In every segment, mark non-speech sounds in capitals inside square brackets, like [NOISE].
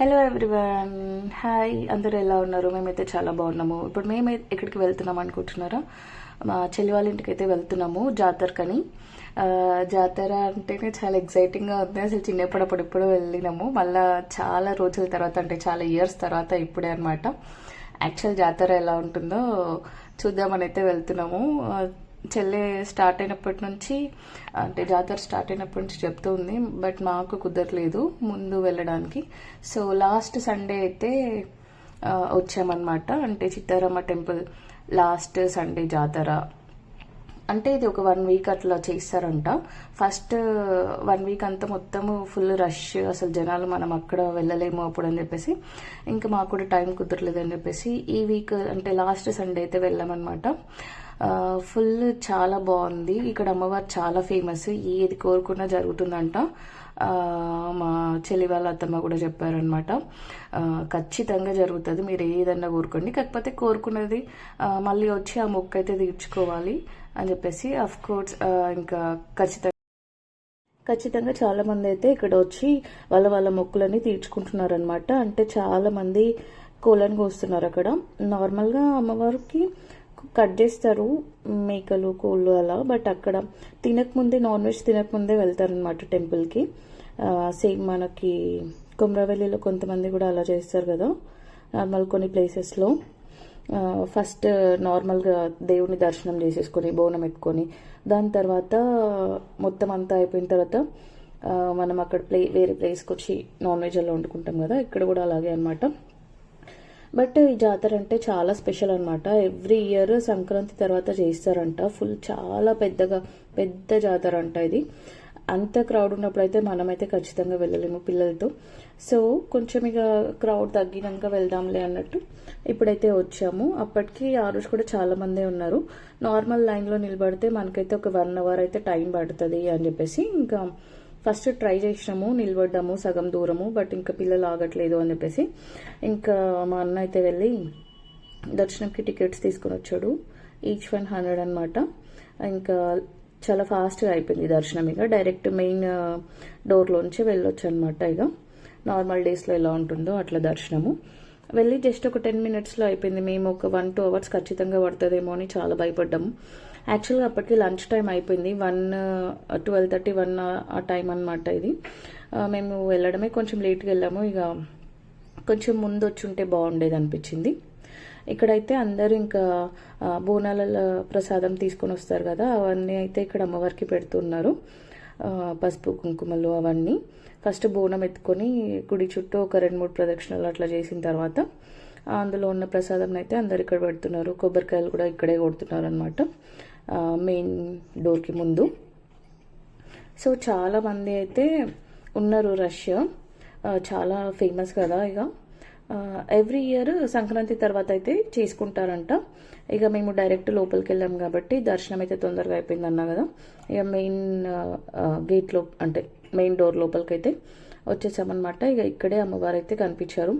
Hello everyone hi అందరూ ఎలా ఉన్నారు? మేమైతే చాలా బాగున్నాము. ఇప్పుడు మేము ఎక్కడికి వెళ్తున్నాం అనుకుంటున్నారా? మా చెల్లి వాళ్ళ ఇంటికి అయితే వెళ్తున్నాము జాతరకని. జాతర అంటేనే చాలా ఎక్సైటింగ్గా ఉంది. అసలు చిన్నప్పుడు అప్పుడు ఇప్పుడు వెళ్ళినాము. మళ్ళీ చాలా రోజుల తర్వాత అంటే చాలా ఇయర్స్ తర్వాత ఇప్పుడే అనమాట యాక్చువల్ జాతర ఎలా ఉంటుందో చూద్దామని అయితే వెళ్తున్నాము. చెల్లె స్టార్ట్ అయినప్పటి నుంచి అంటే జాతర స్టార్ట్ అయినప్పటి నుంచి చెప్తూ ఉంది బట్ మాకు కుదరలేదు ముందు వెళ్ళడానికి. సో లాస్ట్ సండే అయితే వచ్చామన్నమాట. అంటే చిత్తారమ్మ టెంపుల్ లాస్ట్ సండే జాతర. అంటే ఇది ఒక వన్ వీక్ అట్లా చేస్తారంట. ఫస్ట్ వన్ వీక్ అంతా మొత్తము ఫుల్ రష్ అసలు జనాలు మనం అక్కడ వెళ్ళలేము అప్పుడు అని చెప్పేసి ఇంకా మాకు కూడా టైం కుదరలేదు అని చెప్పేసి ఈ వీక్ అంటే లాస్ట్ సండే అయితే వెళ్ళామన్నమాట. ఫుల్ చాలా బాగుంది. ఇక్కడ అమ్మవారు చాలా ఫేమస్. ఏది కోరుకున్నా జరుగుతుందంట. మా చెల్లి వాళ్ళ అత్తమ్మ కూడా చెప్పారనమాట ఖచ్చితంగా జరుగుతుంది. మీరు ఏదన్నా కోరుకోండి. కాకపోతే కోరుకున్నది మళ్ళీ వచ్చి ఆ మొక్క అయితే తీర్చుకోవాలి అని చెప్పేసి అఫ్ కోర్స్ ఇంకా ఖచ్చితంగా ఖచ్చితంగా చాలా మంది అయితే ఇక్కడ వచ్చి వాళ్ళ వాళ్ళ మొక్కులని తీర్చుకుంటున్నారనమాట అంటే చాలా మంది కోస్తున్నారు అక్కడ. నార్మల్గా అమ్మవారికి కట్ చేస్తారు మేకలు కోళ్ళు అలా బట్ అక్కడ తినకముందే నాన్ వెజ్ తినకముందే వెళ్తారనమాట టెంపుల్కి సేమ్ మనకి కుమ్రవెల్లిలో కొంతమంది కూడా అలా చేస్తారు కదా నార్మల్ కొన్ని ప్లేసెస్లో ఫస్ట్ నార్మల్గా దేవుని దర్శనం చేసేసుకొని బోనం పెట్టుకొని దాని తర్వాత మొత్తం అంతా అయిపోయిన తర్వాత మనం అక్కడ ప్లే వేరే ప్లేస్కి వచ్చి నాన్ వెజ్ అలా వండుకుంటాం కదా ఇక్కడ కూడా అలాగే అనమాట బట్ ఈ జాతర అంటే చాలా స్పెషల్ అనమాట ఎవ్రీ ఇయర్ సంక్రాంతి తర్వాత చేస్తారంట ఫుల్ చాలా పెద్దగా పెద్ద జాతర అంట ఇది. అంత క్రౌడ్ ఉన్నప్పుడు అయితే మనమైతే ఖచ్చితంగా వెళ్ళలేము పిల్లలతో. సో కొంచెం ఇక క్రౌడ్ తగ్గినాక వెళ్దాంలే అన్నట్టు ఇప్పుడైతే వచ్చాము. అప్పటికి ఆ రోజు కూడా చాలా మందే ఉన్నారు. నార్మల్ లైన్లో నిలబడితే మనకైతే ఒక వన్ అవర్ అయితే టైం పడుతుంది అని చెప్పేసి ఇంకా ఫస్ట్ ట్రై చేసినాము నిలబడ్డాము సగం దూరము బట్ ఇంకా పిల్లలు ఆగట్లేదు అని చెప్పేసి. ఇంకా మా అన్న అయితే వెళ్ళి దర్శనంకి టికెట్స్ తీసుకొని వచ్చాడు ఈచ్ వన్ హండ్రెడ్ అనమాట ఇంకా చాలా ఫాస్ట్గా అయిపోయింది దర్శనం ఇక. డైరెక్ట్ మెయిన్ డోర్లోంచి వెళ్ళొచ్చు అనమాట ఇక. నార్మల్ డేస్లో ఎలా ఉంటుందో అట్లా దర్శనము. వెళ్ళి జస్ట్ ఒక టెన్ మినిట్స్లో అయిపోయింది. మేము ఒక వన్ టూ అవర్స్ ఖచ్చితంగా పడుతుందేమో అని చాలా భయపడ్డాము. యాక్చువల్గా అప్పటికి లంచ్ టైం అయిపోయింది. వన్ ట్వెల్వ్ థర్టీ వన్ ఆ టైం అనమాట ఇది. మేము వెళ్ళడమే కొంచెం లేట్గా వెళ్ళాము. ఇక కొంచెం ముందు వచ్చి ఉంటే బాగుండేది అనిపించింది. ఇక్కడైతే అందరూ ఇంకా బోనాల ప్రసాదం తీసుకొని వస్తారు కదా అవన్నీ అయితే ఇక్కడ అమ్మవారికి పెడుతున్నారు. పసుపు కుంకుమలు అవన్నీ. ఫస్ట్ బోనం ఎత్తుకొని గుడి చుట్టూ ఒక రెండు మూడు ప్రదక్షిణలు అట్లా చేసిన తర్వాత అందులో ఉన్న ప్రసాదం అయితే అందరు ఇక్కడ పెడుతున్నారు. కొబ్బరికాయలు కూడా ఇక్కడే కొడుతున్నారు అనమాట మెయిన్ డోర్కి ముందు. సో చాలామంది అయితే ఉన్నారు రష్యా. చాలా ఫేమస్ కదా ఇక. ఎవ్రీ ఇయర్ సంక్రాంతి తర్వాత అయితే చేసుకుంటారంట. ఇక మేము డైరెక్ట్ లోపలికి వెళ్ళాం కాబట్టి దర్శనం అయితే తొందరగా అయిపోయింది అన్నా కదా. ఇక మెయిన్ గేట్లో అంటే మెయిన్ డోర్ లోపలికి అయితే వచ్చేసామన్నమాట. ఇక ఇక్కడే అమ్మవారు అయితే కనిపించారు.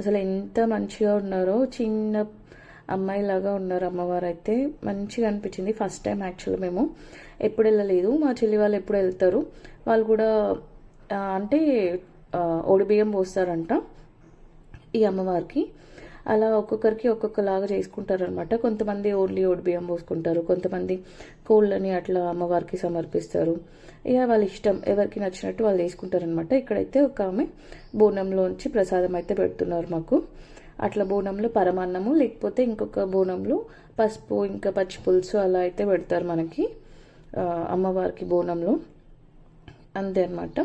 అసలు ఎంత మంచిగా ఉన్నారో చిన్న అమ్మాయిలాగా ఉన్నారు అమ్మవారు అయితే మంచిగా అనిపించింది. ఫస్ట్ టైం యాక్చువల్ మేము ఎప్పుడు వెళ్ళలేదు. మా చెల్లి వాళ్ళు ఎప్పుడు వెళ్తారు. వాళ్ళు కూడా అంటే ఆ, పోస్తారంట ఈ అమ్మవారికి. అలా ఒక్కొక్కరికి ఒక్కొక్కలాగా చేసుకుంటారనమాట కొంతమంది ఓన్లీ బియ్యం పోసుకుంటారు. కొంతమంది కోళ్ళని అట్లా అమ్మవారికి సమర్పిస్తారు. ఇక వాళ్ళ ఇష్టం. ఎవరికి నచ్చినట్టు వాళ్ళు చేసుకుంటారనమాట ఇక్కడైతే ఒక ఆమె బోనంలోంచి ప్రసాదం అయితే పెడుతున్నారు మాకు. అట్లా బోనంలో పరమాన్నము లేకపోతే ఇంకొక బోనంలో పసుపు ఇంకా పచ్చి పులుసు అలా అయితే పెడతారు మనకి అమ్మవారికి బోనంలో. అంతే అనమాట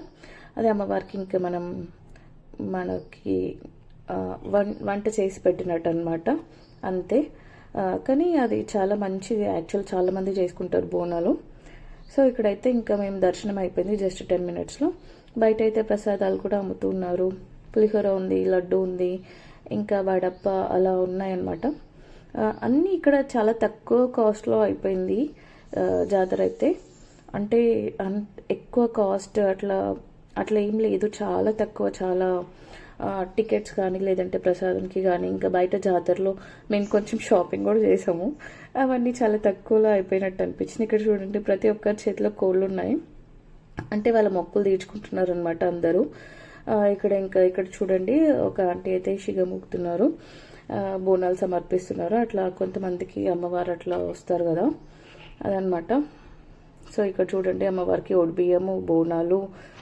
అదే అమ్మవారికి ఇంకా మనం మనకి వం వంట చేసి పెట్టినట్టు అనమాట అంతే. కానీ అది చాలా మంచిది. యాక్చువల్ చాలామంది చేసుకుంటారు బోనాలు. సో ఇక్కడైతే ఇంకా మేము దర్శనం అయిపోయింది జస్ట్ టెన్ మినిట్స్లో. బయట అయితే ప్రసాదాలు కూడా అమ్ముతున్నారు పులిహోర ఉంది లడ్డు ఉంది ఇంకా వడప్ప అలా ఉన్నాయన్నమాట. అన్నీ ఇక్కడ చాలా తక్కువ కాస్ట్లో అయిపోయింది జాతర అయితే. అంటే అన్ ఎక్కువ కాస్ట్ అట్లా అట్లా ఏం లేదు. చాలా తక్కువ చాలా టికెట్స్ కానీ లేదంటే ప్రసాదంకి కానీ ఇంకా బయట జాతరలో మేము కొంచెం షాపింగ్ కూడా చేసాము. అవన్నీ చాలా తక్కువలో అయిపోయినట్టు అనిపించింది. ఇక్కడ చూడండి ప్రతి ఒక్కరి చేతిలో కోళ్ళు ఉన్నాయి. అంటే వాళ్ళ మొక్కులు తీర్చుకుంటున్నారు అనమాట అందరూ. ఇక్కడ ఇంకా ఇక్కడ చూడండి ఒక ఆంటీ అయితే షిగముగుతున్నారు బోనాలు సమర్పిస్తున్నారు. అట్లా కొంతమందికి అమ్మవారు అట్లా వస్తారు కదా. అదనమాట సో ఇక్కడ చూడండి అమ్మవారికి బియ్యము బోనాలు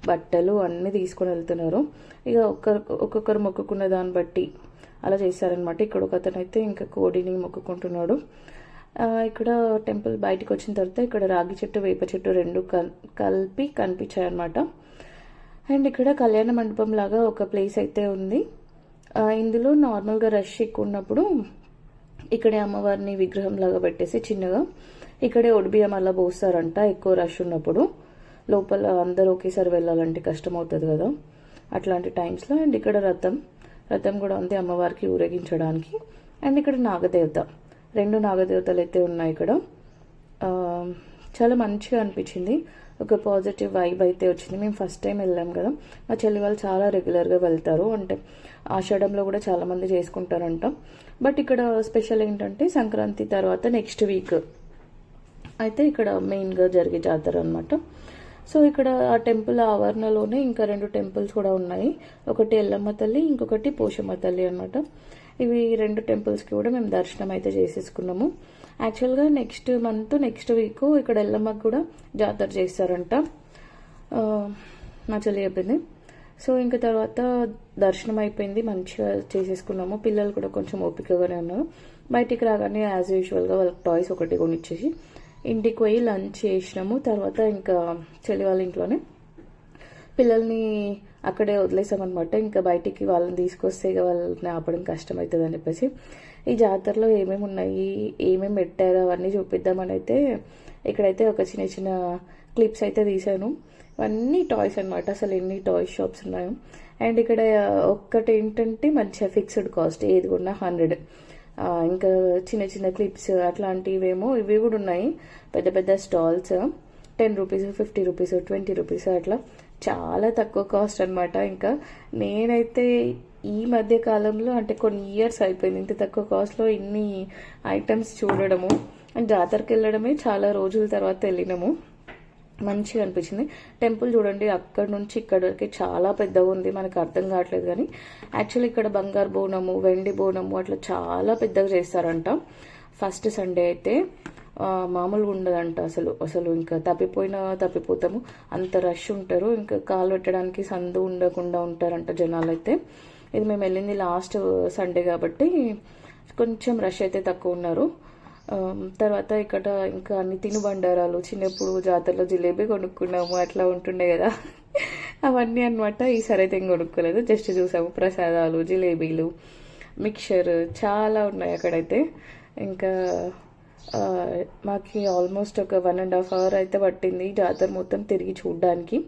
బట్టలు అన్నీ తీసుకొని వెళ్తున్నారు. ఇక ఒక్కరు ఒక్కొక్కరు మొక్కుకున్న దాన్ని బట్టి అలా చేశారనమాట ఇక్కడ ఒక అతను అయితే ఇంకా కోడిని మొక్కుకుంటున్నాడు. ఇక్కడ టెంపుల్ బయటకు వచ్చిన తర్వాత ఇక్కడ రాగి చెట్టు వేప చెట్టు రెండు కల్ కలిపి కనిపించాయి అనమాట అండ్ ఇక్కడ కళ్యాణ మండపం లాగా ఒక ప్లేస్ అయితే ఉంది. ఇందులో నార్మల్గా రష్ ఎక్కువ ఉన్నప్పుడు ఇక్కడే అమ్మవారిని విగ్రహం లాగా పెట్టేసి చిన్నగా ఇక్కడే ఒడిబియ్యం అలా పోస్తారంట ఎక్కువ రష్ ఉన్నప్పుడు. లోపల అందరూ ఒకేసారి వెళ్ళాలంటే కష్టం అవుతుంది కదా. అట్లాంటి టైమ్స్లో అండ్ ఇక్కడ రథం రథం కూడా ఉంది అమ్మవారికి ఊరేగించడానికి. అండ్ ఇక్కడ నాగదేవత రెండు నాగదేవతలు అయితే ఉన్నాయి ఇక్కడ. చాలా మంచిగా అనిపించింది. ఒక పాజిటివ్ వైబ్ అయితే వచ్చింది. మేము ఫస్ట్ టైం వెళ్ళాం కదా. మా చెల్లి వాళ్ళు చాలా రెగ్యులర్గా వెళ్తారు. అంటే ఆషాఢంలో కూడా చాలామంది చేసుకుంటారంట. బట్ ఇక్కడ స్పెషల్ ఏంటంటే సంక్రాంతి తర్వాత నెక్స్ట్ వీక్ అయితే ఇక్కడ మెయిన్గా జరిగే జాతర అనమాట సో ఇక్కడ ఆ టెంపుల్ ఆవరణలోనే ఇంకా రెండు టెంపుల్స్ కూడా ఉన్నాయి. ఒకటి ఎల్లమ్మ తల్లి ఇంకొకటి పోషమ్మ తల్లి అనమాట ఇవి రెండు టెంపుల్స్కి కూడా మేము దర్శనం అయితే చేసేసుకున్నాము. యాక్చువల్గా నెక్స్ట్ మంత్ నెక్స్ట్ వీక్ ఇక్కడ ఎల్లమ్మకు కూడా జాతర చేస్తారంట. మా చెల్లి చెప్పింది. సో ఇంకా తర్వాత దర్శనం అయిపోయింది మంచిగా చేసేసుకున్నాము. పిల్లలు కూడా కొంచెం ఓపికగానే ఉన్నారు. బయటికి రాగానే యాజ్ యూజువల్గా వాళ్ళకి టాయ్స్ ఒకటి కొనిచ్చేసి ఇంటికి పోయి లంచ్ చేసినాము. తర్వాత ఇంకా చెల్లి వాళ్ళ ఇంట్లోనే పిల్లల్ని అక్కడే వదిలేసామన్నమాట. ఇంకా బయటికి వాళ్ళని తీసుకొస్తే ఇక వాళ్ళని ఆపడం కష్టం అవుతుంది అని చెప్పేసి ఈ జాతరలో ఏమేమి ఉన్నాయి ఏమేమి పెట్టారు అవన్నీ చూపిద్దామని అయితే ఇక్కడైతే ఒక చిన్న చిన్న క్లిప్స్ అయితే తీసాను ఇవన్నీ టాయ్స్ అనమాట అసలు ఎన్ని టాయ్స్ షాప్స్ ఉన్నాయో. అండ్ ఇక్కడ ఒక్కటి ఏంటంటే మంచిగా ఫిక్స్డ్ కాస్ట్ ఏది కూడా హండ్రెడ్. ఇంకా చిన్న చిన్న క్లిప్స్ అట్లాంటివేమో ఇవి కూడా ఉన్నాయి. పెద్ద పెద్ద stalls ten rupees fifty rupees twenty rupees అట్లా. చాలా తక్కువ కాస్ట్ అన్నమాట. ఇంకా నేనైతే ఈ మధ్య కాలంలో అంటే కొన్ని ఇయర్స్ అయిపోయింది. ఇంత తక్కువ కాస్ట్లో ఇన్ని ఐటమ్స్ చూడడము. అండ్ జాతరకి వెళ్ళడమే చాలా రోజుల తర్వాత వెళ్ళినాము. మంచిగా అనిపించింది. టెంపుల్ చూడండి అక్కడ నుంచి ఇక్కడ వరకు చాలా పెద్దగా ఉంది. మనకు అర్థం కావట్లేదు కానీ యాక్చువల్లీ ఇక్కడ బంగారు బోనము వెండి బోనము అట్లా చాలా పెద్దగా చేస్తారంట. ఫస్ట్ సండే అయితే మామూలుగా ఉండదంట అసలు. అసలు ఇంకా తప్పిపోయినా తప్పిపోతాము. అంత రష్ ఉంటారు. ఇంకా కాలు పెట్టడానికి సందు ఉండకుండా ఉంటారంట జనాలు అయితే ఇది మేము వెళ్ళింది లాస్ట్ uh, సండే కాబట్టి కొంచెం రష్ అయితే తక్కువ ఉన్నారు. Um, తర్వాత ఇక్కడ ఇంకా అన్ని తినుబండారాలు చిన్నప్పుడు జాతరలో జిలేబీ కొనుక్కున్నాము అట్లా ఉంటుండే కదా. [LAUGHS] అవన్నీ అనమాట ఈసారి అయితే ఏం కొనుక్కోలేదు. జస్ట్ చూసాము ప్రసాదాలు జిలేబీలు మిక్చర్ చాలా ఉన్నాయి అక్కడైతే. ఇంకా uh, మాకి ఆల్మోస్ట్ ఒక వన్ అండ్ హాఫ్ అవర్ అయితే పట్టింది జాతర మొత్తం తిరిగి చూడడానికి.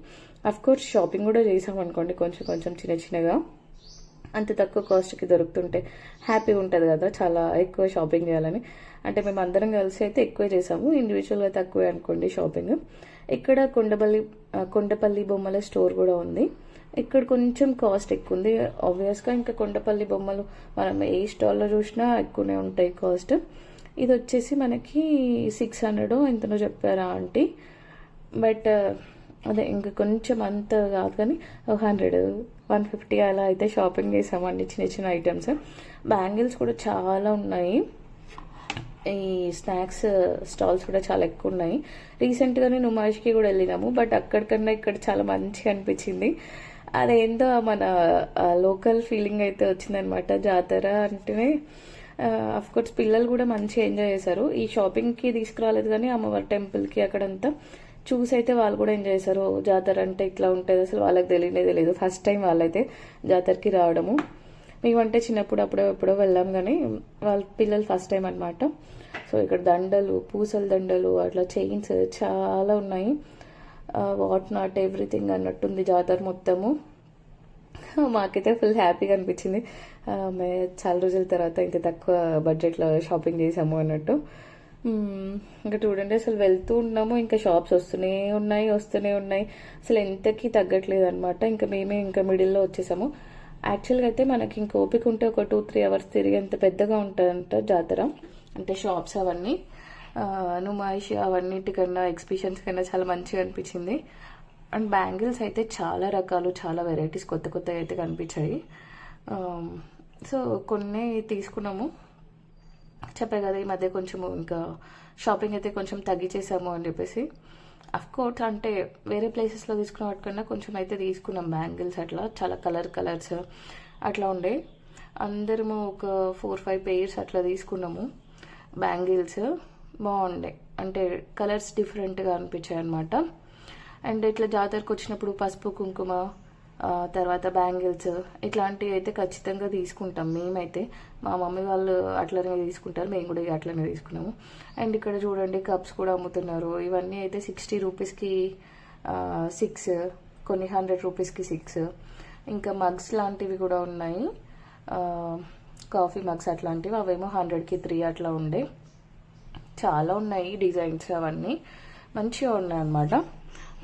అఫ్ కోర్స్ షాపింగ్ కూడా చేసాం అనుకోండి కొంచెం కొంచెం చిన్న చిన్నగా. అంత తక్కువ కాస్ట్కి దొరుకుతుంటే హ్యాపీగా ఉంటుంది కదా చాలా ఎక్కువ షాపింగ్ చేయాలని. అంటే మేము అందరం కలిసి అయితే ఎక్కువ చేసాము. ఇండివిజువల్గా తక్కువే అనుకోండి షాపింగ్ ఇక్కడ కొండపల్లి కొండపల్లి బొమ్మల స్టోర్ కూడా ఉంది. ఇక్కడ కొంచెం కాస్ట్ ఎక్కువ ఉంది. ఆబ్వియస్గా ఇంకా కొండపల్లి బొమ్మలు మనం ఏ స్టాల్లో చూసినా ఎక్కువనే ఉంటాయి కాస్ట్ ఇది వచ్చేసి మనకి సిక్స్ హండ్రెడ్ ఎంతనో చెప్పారా ఆంటీ? బట్ అదే ఇంకా కొంచెం అంత కాదు కానీ ఒక హండ్రెడ్ వన్ ఫిఫ్టీ అలా అయితే షాపింగ్ చేసామండి చిన్న చిన్న ఐటమ్స్ బ్యాంగిల్స్ కూడా చాలా ఉన్నాయి. ఈ స్నాక్స్ స్టాల్స్ కూడా చాలా ఎక్కువ ఉన్నాయి. రీసెంట్గానే నుమాయిష్కి కూడా వెళ్ళినాము బట్ అక్కడికన్నా ఇక్కడ చాలా మంచిగా అనిపించింది. అదేందో మన లోకల్ ఫీలింగ్ అయితే వచ్చిందనమాట జాతర అంటేనే కోర్స్ పిల్లలు కూడా మంచిగా ఎంజాయ్ చేశారు. ఈ షాపింగ్కి తీసుకురాలేదు కానీ అమ్మవారి టెంపుల్కి అక్కడంతా చూసి అయితే వాళ్ళు కూడా ఎంజాయ్ చేశారు. జాతర అంటే ఇట్లా ఉంటుంది అసలు వాళ్ళకి తెలియనే తెలియదు ఫస్ట్ టైం వాళ్ళైతే జాతరకి రావడము. మేమంటే చిన్నప్పుడు అప్పుడో ఎప్పుడో వెళ్ళాం కానీ వాళ్ళ పిల్లలు ఫస్ట్ టైం అనమాట సో ఇక్కడ దండలు పూసల దండలు అట్లా చైన్స్ చాలా ఉన్నాయి. వాట్ నాట్ ఎవ్రీథింగ్ అన్నట్టుంది జాతర మొత్తము. మాకైతే ఫుల్ హ్యాపీగా అనిపించింది. మే చాలా రోజుల తర్వాత ఇంత తక్కువ బడ్జెట్లో షాపింగ్ చేసాము అన్నట్టు. ఇంకా చూడండి అసలు వెళ్తూ ఉన్నాము. ఇంకా షాప్స్ వస్తూనే ఉన్నాయి వస్తూనే ఉన్నాయి. అసలు ఎంతకి తగ్గట్లేదు అనమాట ఇంకా మేమే ఇంకా మిడిల్లో వచ్చేసాము. యాక్చువల్గా అయితే మనకి ఇంకా ఓపిక ఉంటే ఒక టూ త్రీ అవర్స్ తిరిగి అంత పెద్దగా ఉంటుందంట జాతర. అంటే షాప్స్ అవన్నీ. నుమాయిషి నుమాయిష్ అవన్నిటికన్నా ఎగ్జిబిషన్స్ కన్నా చాలా మంచిగా అనిపించింది. అండ్ బ్యాంగిల్స్ అయితే చాలా రకాలు చాలా వెరైటీస్ కొత్త కొత్తగా అయితే కనిపించాయి. Um, సో కొన్ని తీసుకున్నాము. చెప్పే కదా ఈ మధ్య కొంచెము ఇంకా షాపింగ్ అయితే కొంచెం తగ్గించేసాము అని చెప్పేసి. అఫ్ కోర్స్ అంటే వేరే ప్లేసెస్లో తీసుకున్న వాటికన్నా కొంచెం అయితే తీసుకున్నాం బ్యాంగిల్స్ అట్లా. చాలా కలర్ కలర్స్ అట్లా ఉండే. అందరము ఒక ఫోర్ ఫైవ్ పేర్స్ అట్లా తీసుకున్నాము. బ్యాంగిల్స్ బాగుండే. అంటే కలర్స్ డిఫరెంట్గా అనిపించాయి అనమాట అండ్ ఇట్లా జాతరకు వచ్చినప్పుడు పసుపు కుంకుమ తర్వాత బ్యాంగిల్స్ ఇట్లాంటివి అయితే ఖచ్చితంగా తీసుకుంటాం మేమైతే. మా మమ్మీ వాళ్ళు అట్లనే తీసుకుంటారు మేము కూడా ఇక అట్లనే తీసుకున్నాము. అండ్ ఇక్కడ చూడండి కప్స్ కూడా అమ్ముతున్నారు. ఇవన్నీ అయితే సిక్స్టీ రూపీస్కి సిక్స్ కొన్ని హండ్రెడ్ రూపీస్కి సిక్స్. ఇంకా మగ్స్ లాంటివి కూడా ఉన్నాయి. కాఫీ మగ్స్ అట్లాంటివి అవేమో హండ్రెడ్కి త్రీ అట్లా ఉండే. చాలా ఉన్నాయి డిజైన్స్ అవన్నీ. మంచిగా ఉన్నాయి అన్నమాట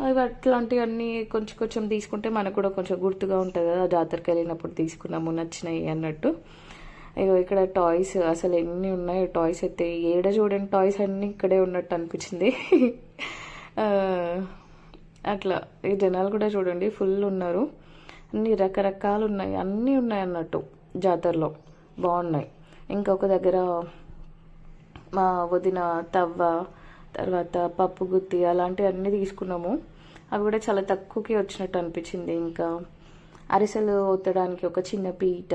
అవి అట్లాంటివన్నీ కొంచెం కొంచెం తీసుకుంటే మనకు కూడా కొంచెం గుర్తుగా ఉంటుంది కదా. జాతరకి వెళ్ళినప్పుడు తీసుకున్నాము నచ్చినాయి అన్నట్టు. ఇగో ఇక్కడ టాయ్స్ అసలు ఎన్ని ఉన్నాయో టాయ్స్ అయితే ఏడ చూడండి టాయ్స్ అన్నీ ఇక్కడే ఉన్నట్టు అనిపించింది. అట్లా ఈ జనాలు కూడా చూడండి ఫుల్ ఉన్నారు. అన్ని రకరకాలు ఉన్నాయి అన్నీ ఉన్నాయి అన్నట్టు జాతరలో. బాగున్నాయి. ఇంకొక దగ్గర మా వదిన తవ్వ తర్వాత పప్పు గుత్తి అలాంటివి అన్నీ తీసుకున్నాము. అవి కూడా చాలా తక్కువకి వచ్చినట్టు అనిపించింది. ఇంకా అరిసెలు ఒత్తడానికి ఒక చిన్న పీట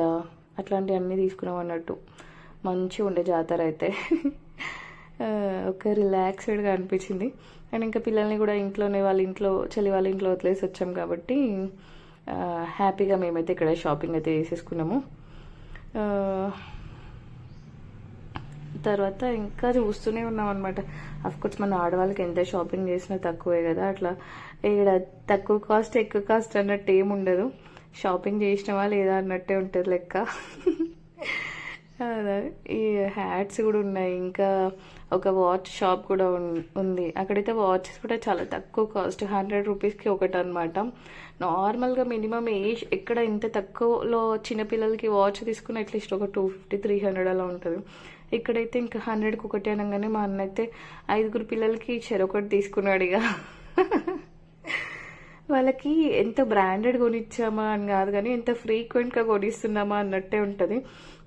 అట్లాంటివన్నీ తీసుకున్నాం అన్నట్టు. మంచిగా ఉండే జాతర అయితే. ఒక రిలాక్స్డ్గా అనిపించింది. అండ్ ఇంకా పిల్లల్ని కూడా ఇంట్లోనే వాళ్ళ ఇంట్లో చలి వాళ్ళ ఇంట్లో వదిలేసి వచ్చాం కాబట్టి హ్యాపీగా మేమైతే ఇక్కడ షాపింగ్ అయితే చేసేసుకున్నాము. తర్వాత ఇంకా చూస్తూనే ఉన్నాం అనమాట కోర్స్ మన ఆడవాళ్ళకి ఎంత షాపింగ్ చేసినా తక్కువే కదా అట్లా. ఇక్కడ తక్కువ కాస్ట్ ఎక్కువ కాస్ట్ అన్నట్టు ఏమి ఉండదు. షాపింగ్ చేసినవా లేదా అన్నట్టే ఉంటుంది లెక్క. అదే. ఈ హ్యాట్స్ కూడా ఉన్నాయి. ఇంకా ఒక వాచ్ షాప్ కూడా ఉంది. అక్కడైతే వాచెస్ కూడా చాలా తక్కువ కాస్ట్ హండ్రెడ్ రూపీస్కి ఒకటి అనమాట నార్మల్గా మినిమం ఏ ఎక్కడ ఇంత తక్కువలో చిన్నపిల్లలకి వాచ్ తీసుకుని అట్లీస్ట్ ఒక టూ ఫిఫ్టీ త్రీ హండ్రెడ్ అలా ఉంటుంది. ఇక్కడైతే ఇంకా హండ్రెడ్కి ఒకటి అనగానే మా అన్న అయితే ఐదుగురు పిల్లలకి చెరొకటి తీసుకున్నాడు ఇక. వాళ్ళకి ఎంత బ్రాండెడ్ కొనిచ్చామా అని కాదు కానీ ఎంత ఫ్రీక్వెంట్గా కొనిస్తున్నామా అన్నట్టే ఉంటుంది.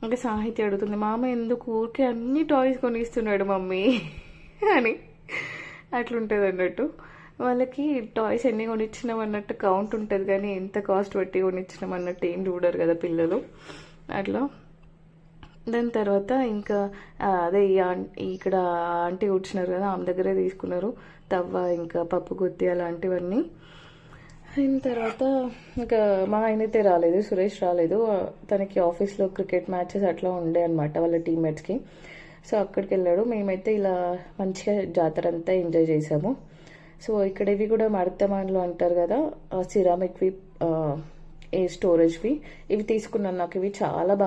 ఇంకా సాహిత్య అడుగుతుంది మామ ఎందుకు ఊరికే అన్ని టాయ్స్ కొనిస్తున్నాడు మమ్మీ? అని. అట్లుంటుంది అన్నట్టు. వాళ్ళకి టాయ్స్ ఎన్ని కొనిచ్చినాం అన్నట్టు కౌంట్ ఉంటుంది కానీ ఎంత కాస్ట్ పెట్టి కొనిచ్చినాం అన్నట్టు ఏం చూడరు కదా పిల్లలు. అట్లా. దాని తర్వాత ఇంకా అదే ఈ ఇక్కడ ఆంటీ కూర్చున్నారు కదా ఆమె దగ్గరే తీసుకున్నారు తవ్వ ఇంకా పప్పు గుత్తి అలాంటివన్నీ. అయిన తర్వాత ఇంకా మా ఆయన అయితే రాలేదు సురేష్ రాలేదు. తనకి ఆఫీస్లో క్రికెట్ మ్యాచెస్ అట్లా ఉండే అనమాట వాళ్ళ టీమ్మేట్స్కి. సో అక్కడికి వెళ్ళాడు. మేమైతే ఇలా మంచిగా జాతర అంతా ఎంజాయ్ చేసాము. సో ఇక్కడ ఇవి కూడా మడతమాన్లు అంటారు కదా సిరామిక్వి ఏ స్టోరేజ్వి ఇవి తీసుకున్నాను. నాకు ఇవి చాలా బాగా